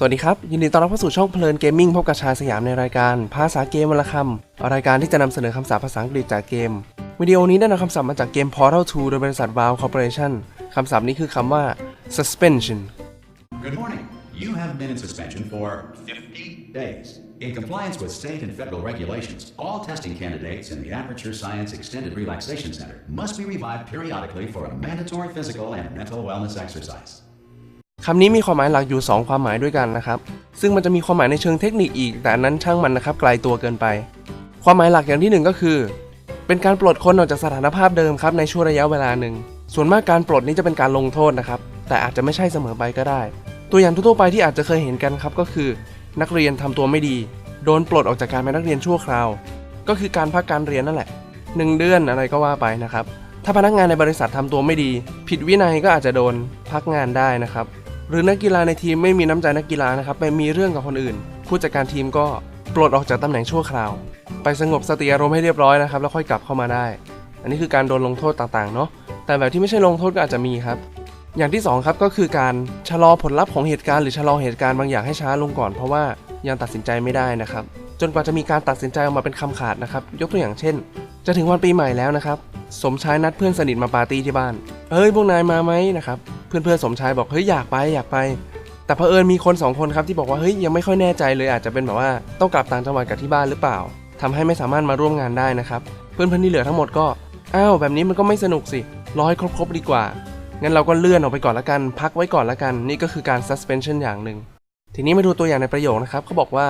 สวัสดีครับ ยินดีต้อนรับเข้าสู่ช่องเพลินเกมมิ่งพบกับชายสยามในรายการ ภาษาเกมวันละคำรายการที่จะนำเสนอคำศัพท์ภาษาอังกฤษจากเกม วิดีโอนี้ได้นำคำศัพท์มาจากเกม Portal 2 โดยบริษัท Valve Corporation คำศัพท์นี้คือคำว่า suspension Good morning. You have been in suspension for 50 days. In compliance with state and federal regulations, all testing candidates in the Aperture Science Extended Relaxation Center must be revived periodically for a mandatory physical and mental wellness exercise. คำนี้มีความหมายหลักอยู่ 2 ความหมายด้วยกันนะครับ ซึ่งมันจะมีความหมายในเชิงเทคนิคอีก แต่อันนั้นช่างมันนะครับไกลตัวเกินไป ความหมายหลักอย่างที่หนึ่งก็คือ เป็นการปลดคนออกจากสถานภาพเดิมครับในช่วงระยะเวลาหนึ่ง ส่วนมากการปลดนี้จะเป็นการลงโทษนะครับ แต่อาจจะไม่ใช่เสมอไปก็ได้ ตัวอย่างทั่วไปที่อาจจะเคยเห็นกันครับก็คือ นักเรียนทำตัวไม่ดี โดนปลดออกจากการเป็นนักเรียนชั่วคราว ก็คือการพักการเรียนนั่นแหละหนึ่งเดือนอะไรก็ว่าไปนะครับ ถ้าพนักงานในบริษัททำตัวไม่ดี ผิดวินัยก็อาจจะโดนพักงานได้นะครับ หรือนักกีฬาในทีมไม่มีน้ำใจนักกีฬานะครับไปมีเรื่องกับคนอื่น ผู้จัดการทีมก็ปลดออกจากตำแหน่งชั่วคราว ไปสงบสติอารมณ์ให้เรียบร้อยนะครับแล้วค่อยกลับเข้ามาได้ อันนี้คือการโดนลงโทษต่างๆเนาะแต่แบบที่ไม่ใช่ลงโทษก็อาจจะมีครับ อย่างที่สองครับก็คือการชะลอผลลัพธ์ของเหตุการณ์หรือชะลอเหตุการณ์บางอย่างให้ช้าลงก่อนเพราะว่ายังตัดสินใจไม่ได้นะครับ จนกว่าจะมีการตัดสินใจออกมาเป็นคำขาดนะครับ ยกตัวอย่างเช่น จะถึงวันปีใหม่แล้วนะครับ สมชายนัดเพื่อนสนิทมาปาร์ตี้ที่บ้านเฮ้ยพวกนายมาไหมนะครับ เพื่อนๆสมชายบอกเฮ้ยอยากไปอยากไป แต่เผอิญมีคนสองคนครับที่บอกว่าเฮ้ยยังไม่ค่อยแน่ใจเลยอาจจะเป็นแบบว่าต้องกลับต่างจังหวัดกับที่บ้านหรือเปล่าทำให้ไม่สามารถมาร่วมงานได้นะครับ เพื่อนๆที่เหลือทั้งหมดก็อ้าวแบบนี้มันก็ไม่สนุกสิรอให้ครบๆดีกว่างั้นเราก็เลื่อนออกไปก่อนละกัน พักไว้ก่อนละกัน นี่ก็คือการ suspension อย่างหนึ่งทีนี้มาดูตัวอย่างในประโยคนะครับเขาบอกว่า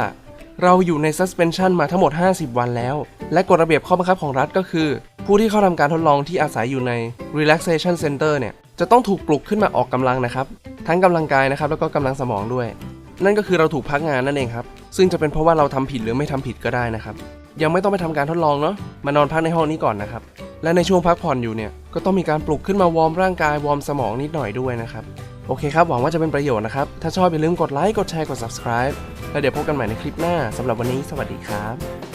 เราอยู่ใน suspension มาทั้งหมด 50 วันแล้ว และกฎระเบียบข้อบังคับของรัฐก็คือ ผู้ที่เข้าทำการทดลองที่อาศัยอยู่ใน relaxation center เนี่ย จะต้องถูกปลุกขึ้นมาออกกำลังนะครับ ทั้งกำลังกายนะครับ แล้วก็กำลังสมองด้วย นั่นก็คือเราถูกพักงานนั่นเองครับ ซึ่งจะเป็นเพราะว่าเราทำผิดหรือไม่ทำผิดก็ได้นะครับ ยังไม่ต้องไปทำการทดลองเนาะมานอนพักในห้องนี้ก่อนนะครับ และในช่วงพักผ่อนอยู่เนี่ยก็ต้องมีการปลุกขึ้นมาวอร์มร่างกายวอร์มสมองนิดหน่อยด้วยนะครับโอเคครับ หวังว่าจะเป็นประโยชน์นะครับ ถ้าชอบอย่าลืมกดไลค์ กดแชร์ กด subscribe แล้วเดี๋ยวพบกันใหม่ในคลิปหน้า สำหรับวันนี้ สวัสดีครับ